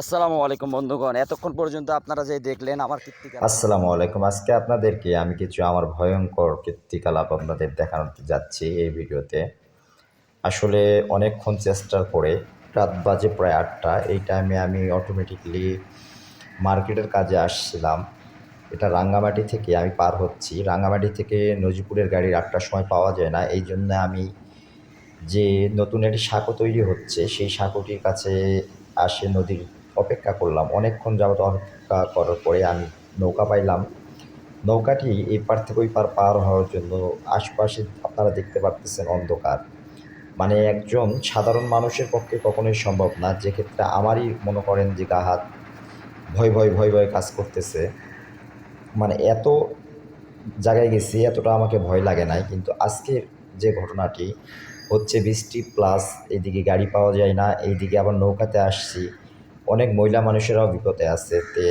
আসসালামু আলাইকুম বন্ধুগণ। এতক্ষণ পর্যন্ত আপনারা যে দেখলেন আমার কীর্তিকা আসসালামু আলাইকুম। আজকে আপনাদেরকে আমি কিছু আমার ভয়ঙ্কর কীর্তিকলাপ আপনাদের দেখানোতে যাচ্ছি এই ভিডিওতে। আসলে অনেকক্ষণ চেষ্টার পরে রাত বাজে প্রায় আটটা। এই টাইমে আমি অটোমেটিকলি মার্কেটের কাজে আসছিলাম। এটা রাঙ্গামাটি থেকে আমি পার হচ্ছি। রাঙ্গামাটি থেকে নজিপুরের গাড়ির আটটার সময় পাওয়া যায় না। এই জন্য আমি যে নতুন একটি সাঁকো তৈরি হচ্ছে, সেই সাঁকোটির কাছে আসে নদীর অপেক্ষা করলাম। অনেকক্ষণ যাবত অপেক্ষা করার পরে আমি নৌকা পাইলাম। নৌকাটি এই পার থেকে ওই পার পার হওয়ার জন্য আশপাশে আপনারা দেখতে পারতেছেন অন্ধকার। মানে একজন সাধারণ মানুষের পক্ষে কখনোই সম্ভব না। যে ক্ষেত্রে আমারই মনে করেন যে গা হাত ভয় ভয় ভয় ভয় কাজ করতেছে। মানে এত জায়গায় গেছি, এতটা আমাকে ভয় লাগে নাই। কিন্তু আজকের যে ঘটনাটি হচ্ছে বৃষ্টি প্লাস এইদিকে গাড়ি পাওয়া যায় না, এইদিকে আবার নৌকাতে আসছি। অনেক মহিলা মানুষেরাও বিপদে আছে। তে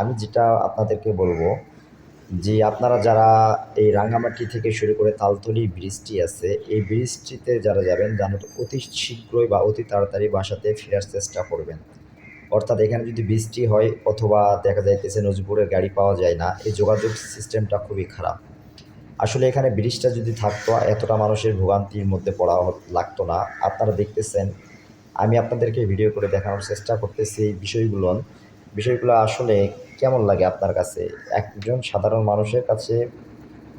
আমি যেটা আপনাদেরকে বলব যে, আপনারা যারা এই রাঙ্গামাটি থেকে শুরু করে তালতলি ব্রিজটি আছে, এই ব্রিজটিতে যারা যাবেন যেন অতি শীঘ্রই বা অতি তাড়াতাড়ি বাসাতে ফেরার চেষ্টা করবেন। অর্থাৎ এখানে যদি বৃষ্টি হয় অথবা দেখা যাইতেছে নজিপুরের গাড়ি পাওয়া যায় না, এই যোগাযোগ সিস্টেমটা খুবই খারাপ। আসলে এখানে ব্রিজটা যদি থাকতো, এতটা মানুষের ভোগান্তির মধ্যে পড়া লাগতো না। আপনারা দেখতেছেন আমি আপনাদেরকে ভিডিও করে দেখানোর চেষ্টা করতেছি এই বিষয়গুলো। বিষয়গুলো আসলে কেমন লাগে আপনার কাছে? একজন সাধারণ মানুষের কাছে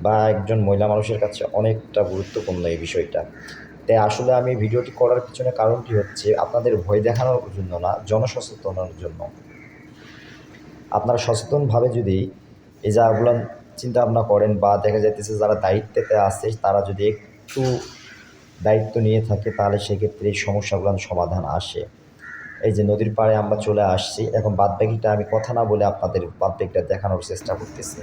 বা একজন মহিলা মানুষের কাছে অনেকটা গুরুত্বপূর্ণ এই বিষয়টা। তাই আসলে আমি ভিডিওটি করার পিছনে কারণটি হচ্ছে আপনাদের ভয় দেখানোর জন্য না, জনসচেতনার জন্য। আপনারা সচেতনভাবে যদি এই জায়গাগুলো চিন্তা ভাবনা করেন বা দেখা যাইতেছে যারা দায়িত্বেতে আছে, তারা যদি একটু দায়িত্ব নিয়ে থাকে, তাহলে সেক্ষেত্রে এই সমস্যাগুলোর সমাধান আসে। এই যে নদীর পাড়ে আমরা চলে আসছি, এখন বাদবাকিটা আমি কথা না বলে আপনাদের বাদবাকিটা দেখানোর চেষ্টা করতেছি।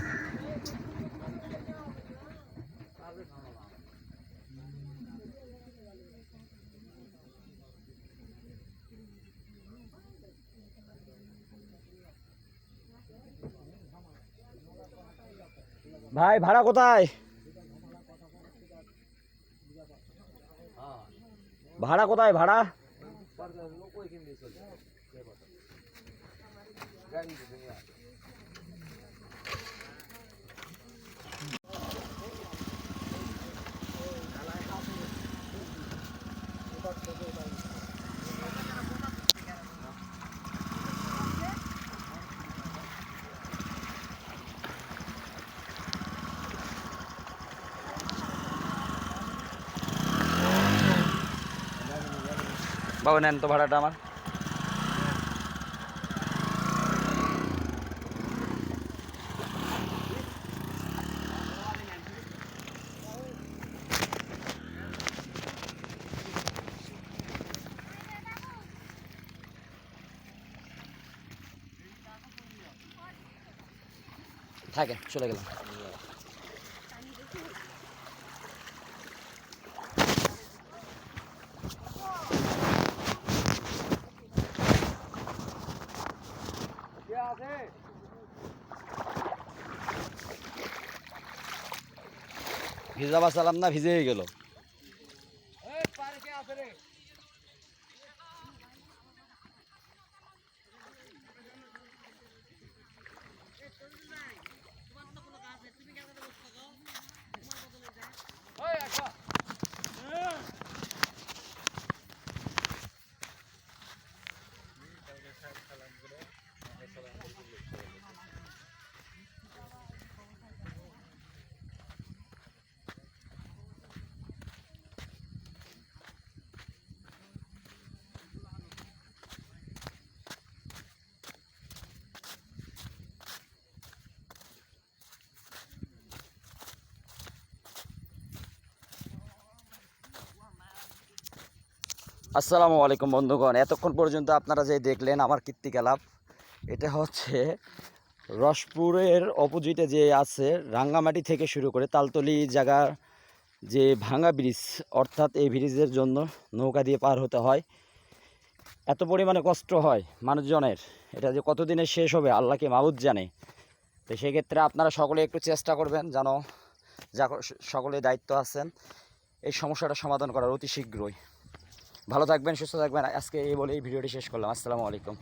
ভাই, ভাড়া কোথায়? ভাড়া কোথায় ভাড়া? বাবু নেন তো ভাড়াটা আমার। থাকে চলে গেলাম। ভিজা বাঁচালাম না ভিজেই গেল। আসসালামু আলাইকুম বন্ধুগণ। এতক্ষণ পর্যন্ত আপনারা যে দেখলেন আমার কীর্তিকলাপ এটা হচ্ছে রসপুরের অপোজিটে যে আছে রাঙ্গামাটি থেকে শুরু করে তালতলি জায়গার যে ভাঙা ব্রিজ, অর্থাৎ এই ব্রিজের জন্য নৌকা দিয়ে পার হতে হয়। এত পরিমাণে কষ্ট হয় মানুষজনের, এটা যে কতদিনে শেষ হবে আল্লাহকে মাবুদ জানে। তো সেক্ষেত্রে আপনারা সকলে একটু চেষ্টা করবেন যেন যা সকলে দায়িত্ব আছেন, এই সমস্যাটা সমাধান করার অতি শীঘ্রই। ভালো থাকবেন সুস্থ থাকবেন। আজকে এই বলে এই ভিডিওটি শেষ করলাম। আসসালামু আলাইকুম।